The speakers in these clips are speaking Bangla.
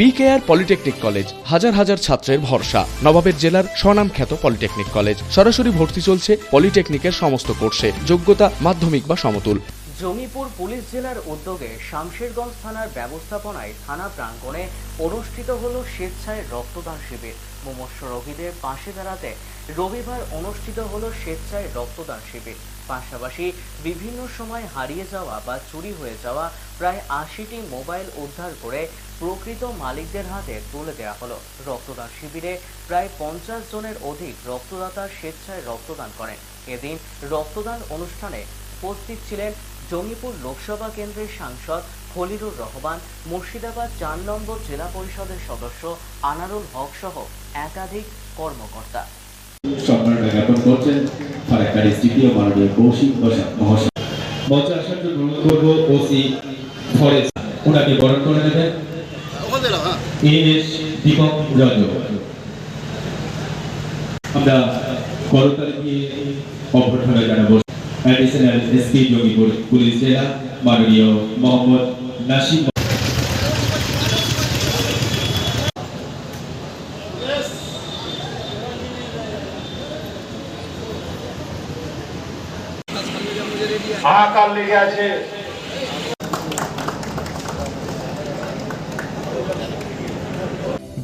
বিকেআর পলিটেকনিক কলেজ হাজার হাজার ছাত্রের ভরসা। নবাবের জেলার স্বনামখ্যাত পলিটেকনিক কলেজ সরাসরি ভর্তি চলছে পলিটেকনিকের সমস্ত কোর্সে। যোগ্যতা মাধ্যমিক বা সমতুল। জমিপুর পুলিশ জেলার উদ্যোগে শামশেরগঞ্জ থানার ব্যবস্থাপনায় থানা প্রাঙ্গণে অনুষ্ঠিত হল স্বেচ্ছায় রক্তদান শিবির। মুমূর্ষ রোগীদের পাশে দাঁড়াতে রবিবার অনুষ্ঠিত হল স্বেচ্ছায় রক্তদান শিবির। পাশাপাশি বিভিন্ন সময় হারিয়ে যাওয়া বা চুরি হয়ে যাওয়া প্রায় আশিটি মোবাইল উদ্ধার করে প্রকৃত মালিকদের হাতে তুলে দেওয়া হলো। রক্তদান শিবিরে প্রায় পঞ্চাশ জনের অধিক রক্তদাতা স্বেচ্ছায় রক্তদান করেন। এদিন রক্তদান অনুষ্ঠানে উপস্থিত ছিলেন জঙ্গিপুর লোকসভা কেন্দ্রের সাংসদ খলিলুর রহমান, মুর্শিদাবাদ চার নম্বর জেলা পরিষদের সদস্য আনারুল হক সহ একাধিক কর্মকর্তা। তৃতীয় কৌশিক মহাশয় আসার জন্য অনুরোধ করব ওসি ওনাকে বরণ করে নেবেন। দীপক আমরা করতালি দিয়ে অভ্যর্থনা জানাব। অ্যাডিশনাল এসপি জঙ্গিপুর পুলিশ জেলা, মাননীয় মোহাম্মদ নাসিম হাহাকার লেগে আছে।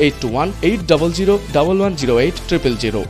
eight two one eight double zero double one zero eight triple zero